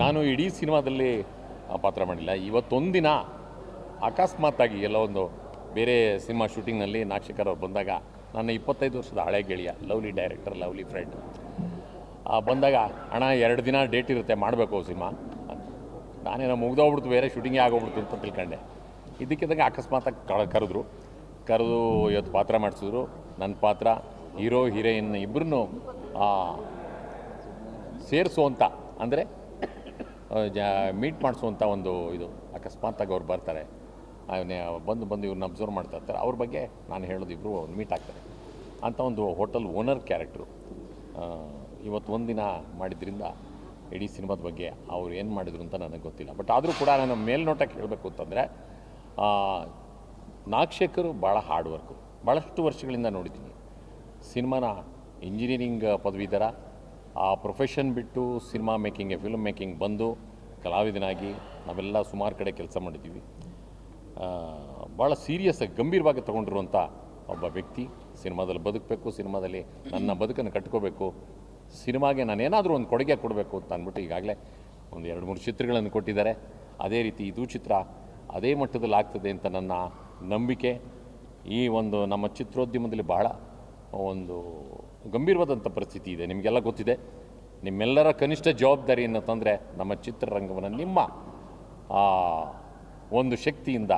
ನಾನು ಇಡೀ ಸಿನಿಮಾದಲ್ಲಿ ಪಾತ್ರ ಮಾಡಿಲ್ಲ. ಇವತ್ತೊಂದಿನ ಅಕಸ್ಮಾತ್ತಾಗಿ ಎಲ್ಲ ಒಂದು ಬೇರೆ ಸಿನಿಮಾ ಶೂಟಿಂಗ್ನಲ್ಲಿ ನಾಗಶೇಖರ್ ಅವ್ರು ಬಂದಾಗ, ನನ್ನ ಇಪ್ಪತ್ತೈದು ವರ್ಷದ ಹಳೆ ಗೆಳೆಯ, ಲವ್ಲಿ ಡೈರೆಕ್ಟರ್, ಲವ್ಲಿ ಫ್ರೆಂಡ್ ಬಂದಾಗ, ಅಣ್ಣ, ಎರಡು ದಿನ ಡೇಟ್ ಇರುತ್ತೆ, ಮಾಡಬೇಕು ಸಿನಿಮಾ? ನಾನೇನೋ ಮುಗ್ದೋಗ್ಬಿಡ್ತು ಬೇರೆ ಶೂಟಿಂಗೇ ಆಗೋಗ್ಬಿಡ್ತು ಅಂತ ತಿಳ್ಕೊಂಡೆ. ಇದಕ್ಕಿದ್ದಂಗೆ ಅಕಸ್ಮಾತಾಗಿ ಕರೆದ್ರು. ಕರೆದು ಇವತ್ತು ಪಾತ್ರ ಮಾಡಿಸಿದ್ರು. ನನ್ನ ಪಾತ್ರ, ಹೀರೋ, ಹೀರೋಯಿನ್ ಇಬ್ಬರನ್ನು ಸೇರಿಸುವಂಥ ಅಂದರೆ ಮೀಟ್ ಮಾಡಿಸುವಂಥ ಒಂದು ಇದು ಅಕಸ್ಮಾತಾಗಿ ಅವ್ರು ಬರ್ತಾರೆ. ಅವನೇ, ಬಂದು ಬಂದು ಇವ್ರನ್ನ ಅಬ್ಸರ್ವ್ ಮಾಡ್ತಾ ಇರ್ತಾರೆ. ಅವ್ರ ಬಗ್ಗೆ ನಾನು ಹೇಳೋದು ಇಬ್ಬರು ಮೀಟ್ ಆಗ್ತಾರೆ. ಅಂತ ಒಂದು ಹೋಟೆಲ್ ಓನರ್ ಕ್ಯಾರೆಕ್ಟ್ರು ಇವತ್ತು ಒಂದಿನ ಮಾಡಿದ್ರಿಂದ ಇಡೀ ಸಿನಿಮಾದ ಬಗ್ಗೆ ಅವ್ರು ಏನು ಮಾಡಿದ್ರು ಅಂತ ನನಗೆ ಗೊತ್ತಿಲ್ಲ. ಬಟ್ ಆದರೂ ಕೂಡ ನಾನು ಮೇಲ್ನೋಟಕ್ಕೆ ಹೇಳಬೇಕು ಅಂತಂದರೆ ನಾಗಶೇಖರು ಭಾಳ ಹಾರ್ಡ್ ವರ್ಕು ಭಾಳಷ್ಟು ವರ್ಷಗಳಿಂದ ನೋಡಿದ್ದೀನಿ. ಸಿನಿಮಾನ ಇಂಜಿನಿಯರಿಂಗ್ ಪದವೀಧರ ಆ ಪ್ರೊಫೆಷನ್ ಬಿಟ್ಟು ಸಿನಿಮಾ ಮೇಕಿಂಗ್ಗೆ ಫಿಲ್ಮ್ ಮೇಕಿಂಗ್ ಬಂದು ಕಲಾವಿದನಾಗಿ ನಾವೆಲ್ಲ ಸುಮಾರು ಕಡೆ ಕೆಲಸ ಮಾಡಿದ್ದೀವಿ. ಭಾಳ ಸೀರಿಯಸ್ಸಾಗಿ ಗಂಭೀರವಾಗಿ ತಗೊಂಡಿರುವಂಥ ಒಬ್ಬ ವ್ಯಕ್ತಿ. ಸಿನಿಮಾದಲ್ಲಿ ಬದುಕಬೇಕು, ಸಿನಿಮಾದಲ್ಲಿ ನನ್ನ ಬದುಕನ್ನು ಕಟ್ಕೋಬೇಕು. ಸಿನಿಮಾಗೆ ನಾನೇನಾದರೂ ಒಂದು ಕೊಡುಗೆ ಕೊಡಬೇಕು ಅಂತ ಅಂದ್ಬಿಟ್ಟು ಈಗಾಗಲೇ ಒಂದು ಎರಡು ಮೂರು ಚಿತ್ರಗಳನ್ನು ಕೊಟ್ಟಿದ್ದಾರೆ. ಅದೇ ರೀತಿ ಇದು ಚಿತ್ರ ಅದೇ ಮಟ್ಟದಲ್ಲಿ ಆಗ್ತದೆ ಅಂತ ನನ್ನ ನಂಬಿಕೆ. ಈ ಒಂದು ನಮ್ಮ ಚಿತ್ರೋದ್ಯಮದಲ್ಲಿ ಬಹಳ ಒಂದು ಗಂಭೀರವಾದಂಥ ಪರಿಸ್ಥಿತಿ ಇದೆ. ನಿಮಗೆಲ್ಲ ಗೊತ್ತಿದೆ. ನಿಮ್ಮೆಲ್ಲರ ಕನಿಷ್ಠ ಜವಾಬ್ದಾರಿ ಏನಂತಂದರೆ ನಮ್ಮ ಚಿತ್ರರಂಗವನ್ನು ನಿಮ್ಮ ಒಂದು ಶಕ್ತಿಯಿಂದ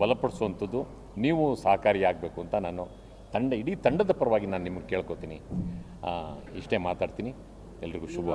ಬಲಪಡಿಸುವಂಥದ್ದು ನೀವು ಸಹಕಾರಿಯಾಗಬೇಕು ಅಂತ ನಾನು ತಂಡ, ಇಡೀ ತಂಡದ ಪರವಾಗಿ ನಾನು ನಿಮಗೆ ಕೇಳ್ಕೊತೀನಿ. ಇಷ್ಟೇ ಮಾತಾಡ್ತೀನಿ. ಎಲ್ರಿಗೂ ಶುಭ.